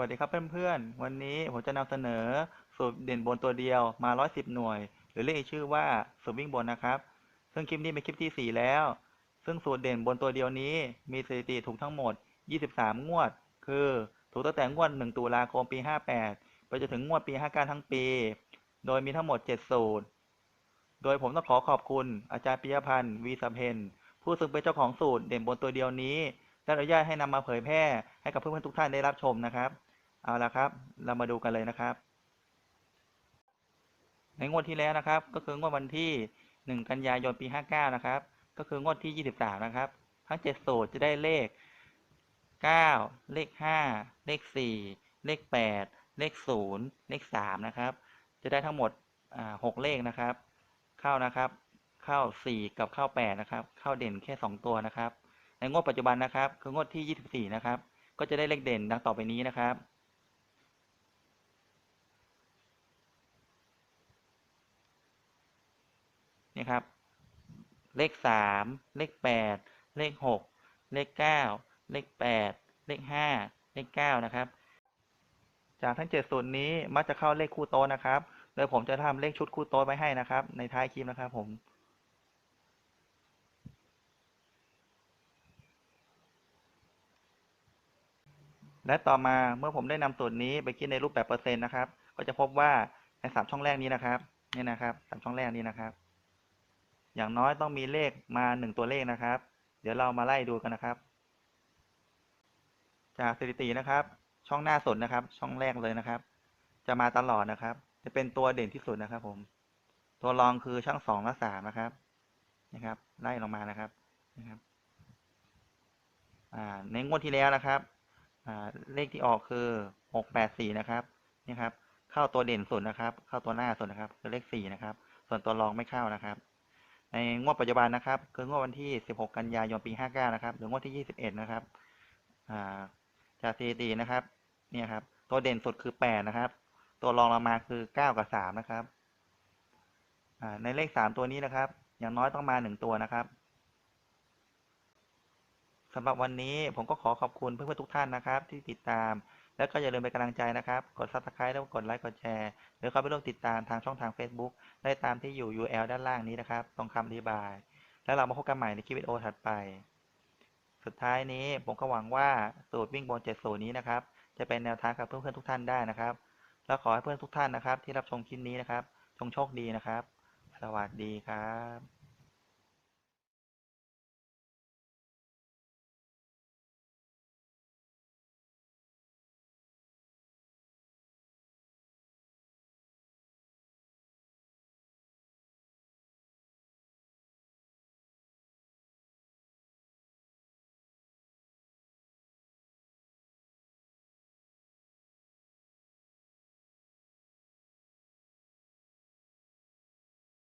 วัสดีครับเพื่อนๆ วันนี้ผมจะนำเสนอสูตรเด่นบนตัวเดียวมา 110 หน่วย หรือเรียกอีกชื่อว่าสูตรวิ่งบนนะครับ ซึ่งคลิปนี้เป็นคลิปที่ 4 แล้ว ซึ่งสูตรเด่นบนตัวเดียวนี้ มีสถิติถูกทั้งหมด 23 งวด คือถูกตั้งแต่งวด 1 ตุลาคมปี 58 ไปจนถึงงวดปี 59 ทั้งปี โดยมีทั้งหมด 7 สูตร โดยผมต้องขอขอบคุณอาจารย์ปิยพันธ์วีสัมเพนผู้ซึ่งเป็นเจ้าของสูตรเด่นบนตัวเดียวนี้ได้อนุญาตให้นำมาเผยแพร่ให้กับเพื่อนๆทุกท่านได้รับชมนะครับ เอาละครับ เรามาดูกันเลยนะครับ ในงวดที่แล้วนะครับ ก็คืองวดวันที่ 1 กันยายนปี 59 นะครับ ก็คืองวดที่ 23 นะครับ ทั้ง 7 สูตรจะได้เลข 9 เลข 5 เลข 4 เลข 8 เลข 0 เลข 3 นะครับ จะได้ทั้งหมด 6 เลขนะครับ เข้านะครับ เข้า 4 กับเข้า 8 นะครับ เข้าเด่นแค่ 2 ตัวนะครับ ในงวดปัจจุบันนะครับ คืองวดที่ 24 นะครับ ก็จะได้เลขเด่นดังต่อไปนี้นะครับ นี่ครับ เลขสามเลขแปดเลขหกเลขเก้าเลขแปดเลขห้าเลขเก้านะครับ จากทั้งเจ็ดส่วนนี้มักจะเข้าเลขคู่โต๊ะนะครับ โดยผมจะทำเลขชุดคู่โต๊ะไว้ให้นะครับ ในท้ายคลิปนะครับผมและต่อมาเมื่อผมได้นำสูตรนี้ไปคิดในรูปแบบเปอร์เซ็นต์นะครับ ก็จะพบว่าในสามช่องแรกนี้นะครับ นี่นะครับสามช่องแรกนี้นะครับ อย่างน้อยต้องมีเลขมาหนึ่งตัวเลขนะครับ เดี๋ยวเรามาไล่ดูกันนะครับ จากสถิตินะครับ ช่องหน้าสุดนะครับ ช่องแรกเลยนะครับ จะมาตลอดนะครับ จะเป็นตัวเด่นที่สุดนะครับ ผม ตัวรองคือช่องสองและสามนะครับ นะครับ ไล่ลงมานะครับนะครับในงวดที่แล้วนะครับเลขที่ออกคือหกแปดสี่นะครับนี่ครับ เข้าตัวเด่นสุดนะครับ เข้าตัวหน้าสุดนะครับคือเลขสี่นะครับ ส่วนตัวรองไม่เข้านะครับ ในงวดปัจจุบันนะครับคืองวดวันที่ 16 กันยายนปี 59 นะครับ หรืองวดที่ 21 นะครับจากสถิตินะครับเนี่ยครับ ตัวเด่นสุดคือ 8 นะครับ ตัวรองลงมาคือ 9 กับ 3 นะครับในเลข 3 ตัวนี้นะครับ อย่างน้อยต้องมา 1 ตัวนะครับสำหรับวันนี้ผมก็ขอขอบคุณเพื่อนๆทุกท่านนะครับ ที่ติดตาม แล้วก็อย่าลืมเป็นกำลังใจนะครับ กด subscribe แล้วกดไลค์ กดแชร์ หรือเข้าไปร่วมติดตามทางช่องทาง Facebook ได้ตามที่อยู่ URL ด้านล่างนี้นะครับ ตรงคำอธิบาย แล้วเรามาพบกันใหม่ในคลิปวิดีโอถัดไป สุดท้ายนี้ผมก็หวังว่าสูตรวิ่งบน7สูตรนี้นะครับ จะเป็นแนวทางกับเพื่อนๆทุกท่านได้นะครับ แล้วขอให้เพื่อนทุกท่านนะครับ ที่รับชมคลิปนี้นะครับ จงโชคดีนะครับ สวัสดีครับ